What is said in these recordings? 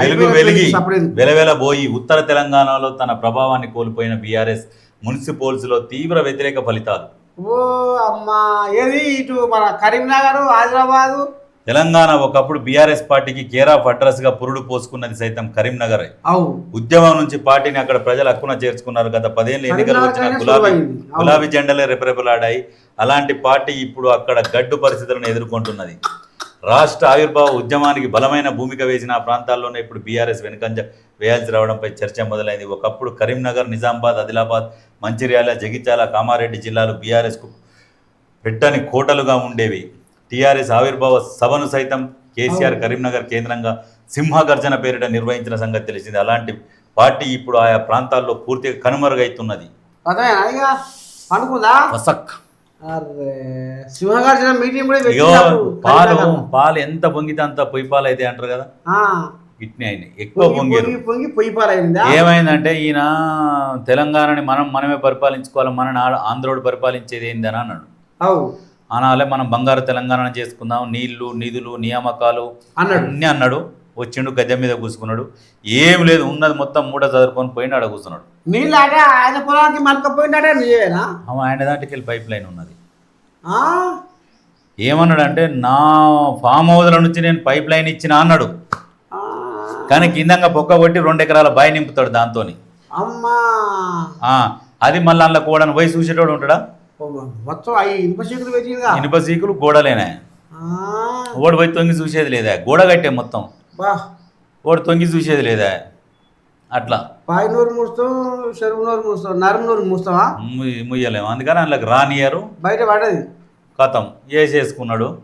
వెలుగు వెలిగి. వెలవెలబోయి ఉత్తర తెలంగాణలో తన ప్రభావాన్ని కోల్పోయిన బీఆర్ఎస్ మున్సిపల్స్లో తీవ్ర వ్యతిరేక ఫలితాలు. ఓ అమ్మా ఏది ఇటు మన కరీంనగర్ ఆదిలాబాదు తెలంగాణ ఒకప్పుడు బీఆర్ఎస్ పార్టీకి కేర్ ఆఫ్ అడ్రస్గా పురుడు పోసుకున్నది సైతం కరీంనగర్. ఉద్యమం నుంచి పార్టీని అక్కడ ప్రజలు హక్కున చేర్చుకున్నారు గత పదేళ్ళు ఎన్నికలు వచ్చిన గులాబీ. గులాబీ జెండలే రెపరెపలాడాయి. అలాంటి పార్టీ ఇప్పుడు అక్కడ గడ్డు పరిస్థితులను ఎదుర్కొంటున్నది. రాష్ట్ర ఆవిర్భావ ఉద్యమానికి బలమైన భూమిక వేసిన ఆ ప్రాంతాల్లోనే ఇప్పుడు బీఆర్ఎస్ వెనుకంజ వేయాల్సి రావడంపై చర్చ మొదలైంది. ఒకప్పుడు కరీంనగర్ నిజామాబాద్ ఆదిలాబాద్ మంచిర్యాల జగిత్యాల కామారెడ్డి జిల్లాలు బీఆర్ఎస్కు పెట్టని కోటలుగా ఉండేవి. టీఆర్ఎస్ ఆవిర్భావ సభను సైతం కేసీఆర్ కరీంనగర్ కేంద్రంగా సింహగర్జన పేరిట నిర్వహించిన సంగతి తెలిసింది. అలాంటి పార్టీ ఇప్పుడు ఆయా ప్రాంతాల్లో పూర్తిగా కనుమరుగైతున్నది. అదేనా సింహగార్జున మీటింగ్ కూడా ఇగో పాలు. పాలు ఎంత పొంగితే అంత పొయ్యి పాలు అయితే అంటారు కదా? ఇట్నే అయినాయి. ఎక్కువ పొంగి పొంగిరు పొంగి పొయ్యి పాలైందా? ఏమైందంటే ఈయన తెలంగాణని మనం మనమే పరిపాలించుకోవాలి మన ఆంధ్రోడు పరిపాలించేది ఏందని అన్నాడు. అవు. అనాలే మనం బంగారు తెలంగాణ చేసుకుందాం నీళ్ళు నిధులు నియామకాలు అన్నాడు. అన్నీ అన్నాడు. వచ్చిండు గద్దె మీద కూసుకున్నాడు. ఏం లేదు ఉన్నది మొత్తం మూట చదువుకొని పోయిన ఆడ కూర్చున్నాడు ఆయన పొలానికి నీవేనా ఆమె ఆయన వెళ్ళి పైప్ లైన్ ఉన్నది. ఆ? ఏమన్నాడు అంటే నా ఫామ్ హౌస్ల నుంచి నేను పైప్ లైన్ ఇచ్చిన అన్నాడు. కానీ కిందంగా పొక్క కొట్టి రెండు ఎకరాల బాయి నింపుతాడు దాంతోని. అమ్మా. అది మళ్ళీ అందులో కూడని పోయి చూసేటోడు ఉంటాడా? మొత్తం ఇనుప పెట్టిందిగా ఇనుప సీకులు గోడలేనా. ఓడి పోయి తొంగి చూసేది లేదా గోడ కట్టే మొత్తం. బా. ఓడి తొంగి చూసేది లేదా? అట్లా. పాయి నూరు మూస్తాం చెరువు నూరు మూస్తాం నరం నూరు మూస్తావా? ముయ్- ముయ్యలేము. అందుకని అందులోకి రానియరు. బయట పడది. కథం వేసేసుకున్నాడు.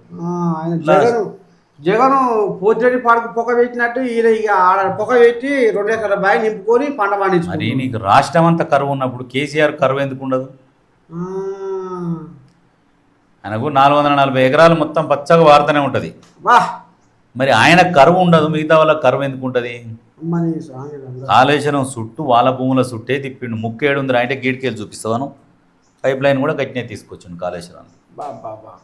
జగన్ జగన్ పోతిరెడ్డి పాడకు పొగ పెట్టినట్టు ఈయన ఇక ఆడ పొగ పెట్టి రెండు ఎకరాల బాయి నింపుకొని పంట మరి పండించుకుని నీకు రాష్ట్రం అంతా కరువు ఉన్నప్పుడు కేసీఆర్ కరువు ఎందుకు ఉండదు? ఆయనకు నాలుగు వందల నలభై ఎకరాలు మొత్తం పచ్చగా వారుతూనే ఉంటుంది. వా మరి ఆయన కరువు ఉండదు మిగతా వాళ్ళ కరువు ఎందుకు ఉంటుంది. కాళేశ్వరం చుట్టూ వాళ్ళ భూముల చుట్టే తిప్పిండు. ముక్కేడు ఉంది అంటే గీడికెళ్ళి చూపిస్తాను పైప్ లైన్ కూడా గట్టినే తీసుకొచ్చిండు బా.